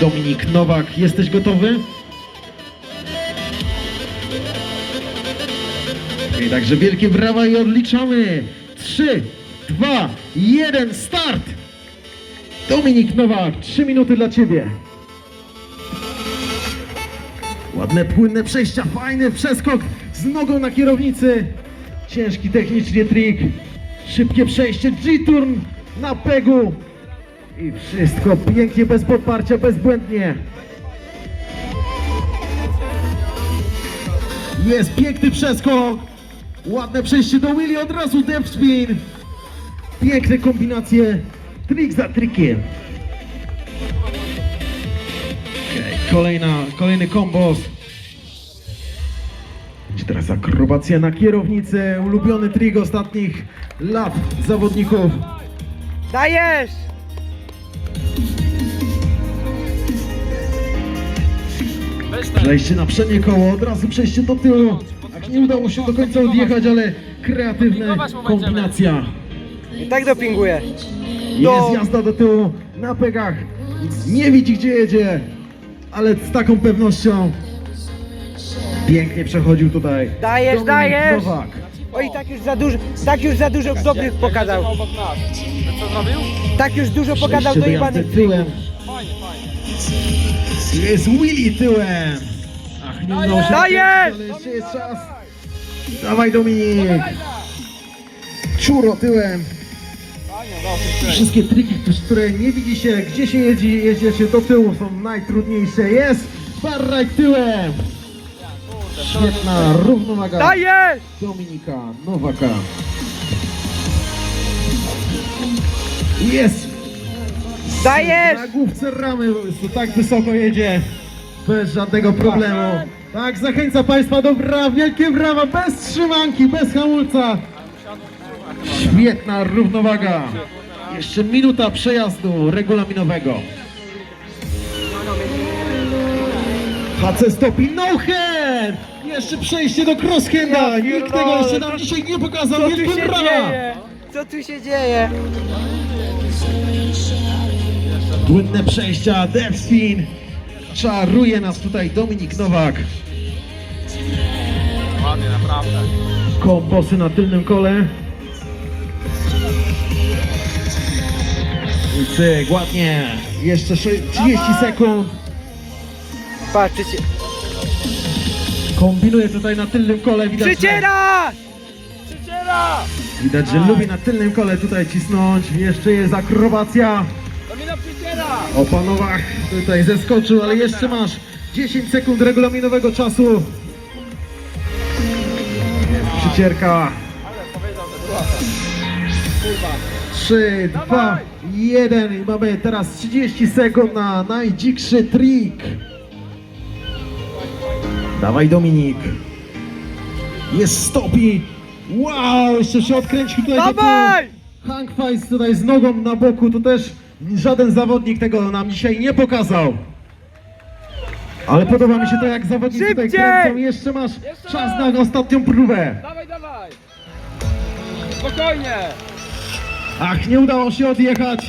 Dominik Nowak, jesteś gotowy? Okej, także wielkie brawa i odliczamy. 3, 2, 1, start! Dominik Nowak, 3 minuty dla Ciebie. Ładne, płynne przejścia, fajny przeskok z nogą na kierownicy. Ciężki technicznie trik. Szybkie przejście, G-turn na pegu. I wszystko pięknie, bez podparcia, bezbłędnie. Jest piękny przeskok. Ładne przejście do Willy, od razu depth spin. Piękne kombinacje, trik za trikiem. Okej, Kolejna, kolejny kombos. Teraz akrobacja na kierownicę, ulubiony trik ostatnich lat zawodników. Dajesz! Przejście na przednie koło, od razu przejście do tyłu. Tak nie udało się do końca odjechać, ale kreatywna kombinacja. I tak dopinguje. Jest jazda do tyłu na pegach. Nie widzi gdzie jedzie, ale z taką pewnością pięknie przechodził tutaj. Dajesz, Dominik dajesz! Nowak. Oj, tak już za dużo, tak już za dużo dobrych pokazał. Co zrobił? Tak już dużo pokazał do jebanych tyłem. Fajnie. Jest Willy tyłem. Ach, nie udało się. Dajesz! Ale jeszcze jest czas. Dawaj Dominik. Czuro tyłem. Wszystkie triki, które nie widzi się, gdzie się jedzie, jedzie się do tyłu są najtrudniejsze. Jest Barraj tyłem. Świetna równowaga Dajesz! Dominika Nowaka. Jest Dajesz! na główce ramy, to tak wysoko jedzie, bez żadnego problemu. Tak, zachęca Państwa do braw, wielkie brawa, bez trzymanki, bez hamulca. Świetna równowaga. Jeszcze minuta przejazdu regulaminowego. HC stopi, no hand! Jeszcze przejście do crosshanda, nikt tego jeszcze nam dzisiaj nie pokazał, Co tu wielkie się brawa! dzieje? Co tu się dzieje? Płynne przejścia, depth spin. Czaruje nas tutaj Dominik Nowak. Ładnie, naprawdę. Kombosy na tylnym kole. I cyk, ładnie. Jeszcze sze- 30 sekund. Patrzcie. Kombinuje tutaj na tylnym kole. Widać, Przyciera! Przyciera! widać, że lubi na tylnym kole tutaj cisnąć. Jeszcze jest akrobacja. O panowach tutaj zeskoczył, ale jeszcze masz 10 sekund regulaminowego czasu. Przycierka. Ale powiedział, że była. Kurwa. 3, 2, 1 i mamy teraz 30 sekund na najdzikszy trik. Dawaj Dominik. Jest stopi. Wow, jeszcze się odkręcił tutaj. Dawaj! Hank tutaj z nogą na boku, to też żaden zawodnik tego nam dzisiaj nie pokazał. Ale podoba mi się to, jak zawodnicy tutaj Szybciej! kręcą. Jeszcze masz czas na ostatnią próbę. Dawaj, dawaj! Spokojnie! Ach, nie udało się odjechać.